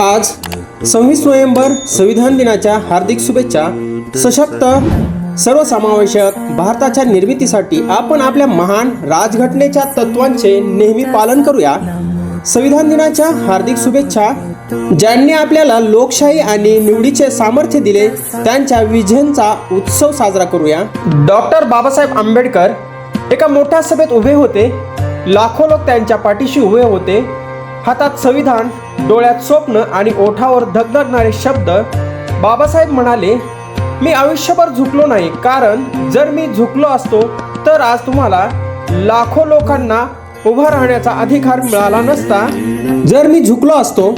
आज सव्वीस नोव्हेंबर संविधान दिनाच्या हार्दिक शुभेच्छा. सशक्त सर्वसमावेशक भारताच्या निर्मितीसाठी आपण आपल्या महान राजघटनेच्या तत्वांचे नेहमी पालन करूया. संविधान दिनाच्या हार्दिक शुभेच्छा. ज्यांनी आपल्याला लोकशाही आणि निवडीचे सामर्थ्य दिले त्यांच्या विजयांचा उत्सव साजरा करूया. डॉक्टर बाबासाहेब आंबेडकर एका मोठ्या सभेत उभे होते. लाखो लोक त्यांच्या पाठीशी उभे होते. हातात संविधान डोळ्यात स्वप्न आणि ओठावर धगधगणारे शब्द बाबासाहेब म्हणाले मी आयुष्यभर झुकलो नाही कारण जर मी झुकलो असतो तर आज तुम्हाला लाखो लोकांना उभा राहण्याचा अधिकार मिळाला नसता. जर मी झुकलो असतो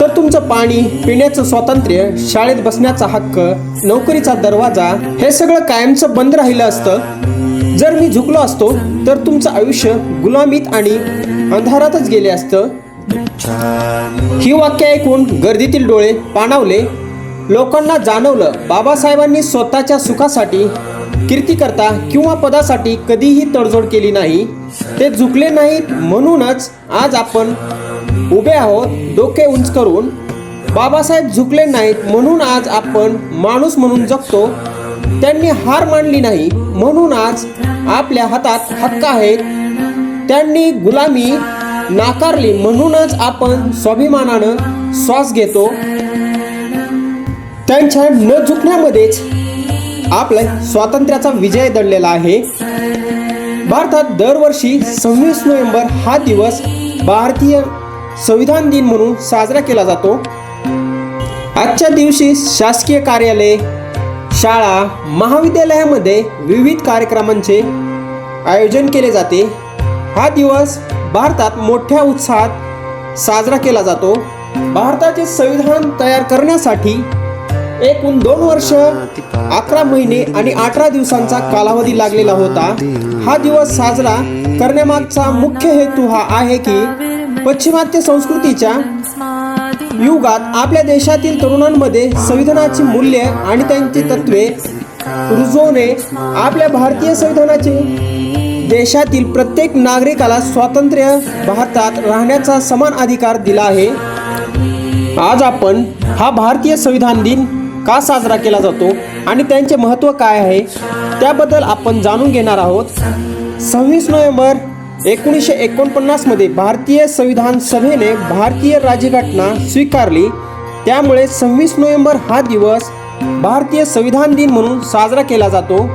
तर तुमचं पाणी पिण्याचं स्वातंत्र्य शाळेत बसण्याचा हक्क नोकरीचा दरवाजा हे सगळं कायमचं बंद राहिलं असतं. जर मी झुकलो असतो तर तुमचं आयुष्य गुलामीत आणि अंधारातच गेले असतं. ही वाक्य ऐकून गर्दीतील डोळे पाणावले लोकांना जाणवलं बाबासाहेबांनी स्वतःच्या सुखासाठी कीर्तीकरता किंवा पदासाठी कधीही तडजोड केली नाही. ते झुकले नाहीत म्हणूनच आज आपण उभे आहोत डोके उंच करून. बाबासाहेब झुकले नाहीत म्हणून आज आपण माणूस म्हणून जगतो. त्यांनी हार मानली नाही म्हणून आज आपल्या हातात हक्क आहेत. त्यांनी गुलामी नाकारली. म्हणूनच आपण स्वाभिमानानं श्वास घेतो. त्यांच्या न झुकण्यामध्येच आपल्या स्वातंत्र्याचा विजय दडलेला आहे. भारतात दरवर्षी सव्वीस नोव्हेंबर हा दिवस भारतीय संविधान दिन म्हणून साजरा केला जातो. आजच्या दिवशी शासकीय कार्यालय शाळा महाविद्यालयामध्ये विविध कार्यक्रमांचे आयोजन केले जाते. हा दिवस भारतात मोठ्या उत्साहात साजरा केला जातो. भारताचे संविधान तयार करण्यासाठी एकूण दोन वर्ष अकरा महिने आणि अठरा दिवसांचा कालावधी लागलेला होता. हा दिवस साजरा करण्यामागचा मुख्य हेतू हा आहे की पश्चिमात्य संस्कृतीच्या युगात आपल्या देशातील तरुणांमध्ये संविधानाची मूल्य आणि त्यांची तत्वे रुजवणे आपल्या भारतीय संविधानाचे देशातील प्रत्येक नागरिकाला स्वातंत्र्य भारतात राहण्याचा समान अधिकार दिला आहे. आज आपण हा भारतीय संविधान दिन का साजरा केला जातो आणि त्यांचे महत्त्व काय आहे त्याबद्दल आपण जाणून घेणार आहोत. सव्वीस नोव्हेंबर एकोणीसशे एकोणपन्नासमध्ये भारतीय संविधान सभेने भारतीय राज्यघटना स्वीकारली. त्यामुळे सव्वीस नोव्हेंबर हा दिवस भारतीय संविधान दिन म्हणून साजरा केला जातो.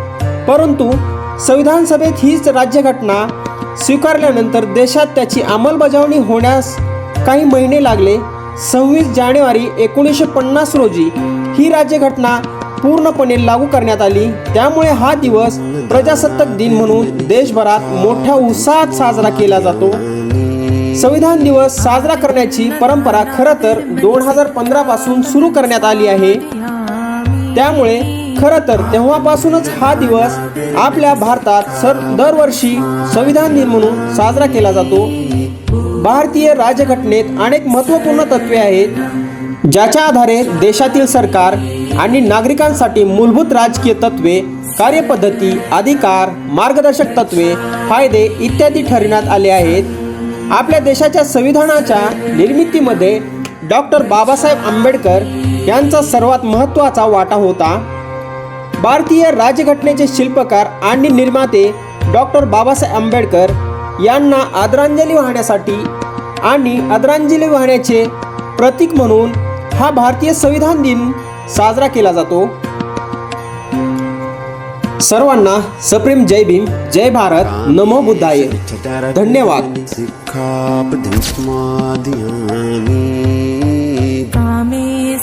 परंतु संविधान सभेत हीच राज्यघटना स्वीकारल्यानंतर देशात त्याची अंमलबजावणी होण्यास काही महिने लागले. सव्वीस जानेवारी एकोणीसशे पन्नास रोजी ही राज्यघटना पूर्णपणे लागू करण्यात आली. त्यामुळे हा दिवस प्रजासत्ताक दिन म्हणून देशभरात मोठ्या उत्साहात साजरा केला जातो. संविधान दिवस साजरा करण्याची परंपरा खरं तर दोन हजार पंधरा पासून सुरू करण्यात आली आहे. त्यामुळे खरं तर तेव्हापासूनच हा दिवस आपल्या भारतात सर दरवर्षी संविधान दिन म्हणून साजरा केला जातो. भारतीय राज्यघटनेत अनेक महत्त्वपूर्ण तत्वे आहेत ज्याच्या आधारे देशातील सरकार आणि नागरिकांसाठी मूलभूत राजकीय तत्वे कार्यपद्धती अधिकार मार्गदर्शक तत्वे फायदे इत्यादी ठरविण्यात आले आहेत. आपल्या देशाच्या संविधानाच्या निर्मितीमध्ये डॉक्टर बाबासाहेब आंबेडकर यांचा सर्वात महत्त्वाचा वाटा होता. भारतीय राज्यघटनेचे शिल्पकार आणि निर्माते डॉक्टर बाबासाहेब आंबेडकर यांना आदरांजली वाहण्यासाठी आणि आदरांजली वाहण्याचे प्रतीक म्हणून हा भारतीय संविधान दिन साजरा केला जातो. सर्वांना सप्रेम जय भीम जय भारत नमो बुद्धाय. धन्यवाद. कामे